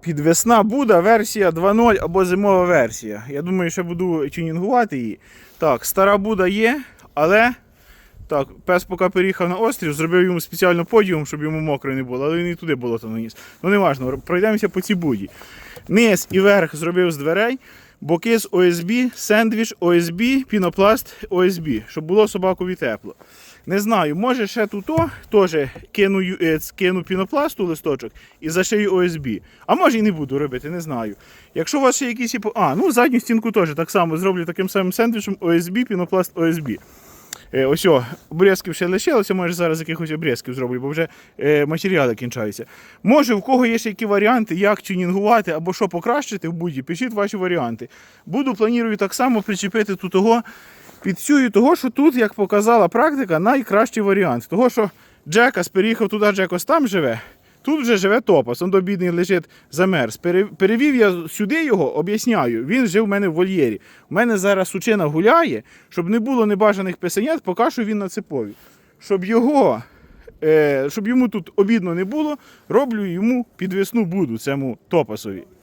Підвесна Буда, версія 2.0 або зимова версія. Я думаю, що буду тюнінгувати її. Так, стара Буда є, але так, пес поки переїхав на острів, зробив йому спеціально подіум, щоб йому мокро не було, але він і туди болото наніс. Ну не важливо, пройдемося по цій буді. Низ і верх зробив з дверей, боки з ОСБ, сендвіч, ОСБ, пінопласт, ОСБ, щоб було собакові тепло. Не знаю, може ще тут теж кину, е, кину пінопласту листочок і зашию ОСБ. А може і не буду робити, не знаю. Якщо у вас ще якісь. А, ну задню стінку теж так само зроблю таким самим сендвічем ОСБ, пінопласт ОСБ. Е, ось о, обрізків ще лишилося, може зараз якихось обрізків зроблю, бо вже е, матеріали кінчаються. Може, в кого є ще які варіанти, як тюнінгувати або що покращити в буді, пишіть ваші варіанти. Буду планую так само причепити тут того під цю того, що тут, як показала практика, найкращий варіант. Того, що Джекас переїхав туди, Джекос там живе. Тут вже живе топас, он до бідний лежить замерз. Перевів я сюди його, об'ясняю. Він жив у мене в вольєрі. У мене зараз сучина гуляє, щоб не було небажаних писанят, поки що він на ципові. Щоб його, е, щоб йому тут обідно не було, роблю йому підвісну буду цьому топасові.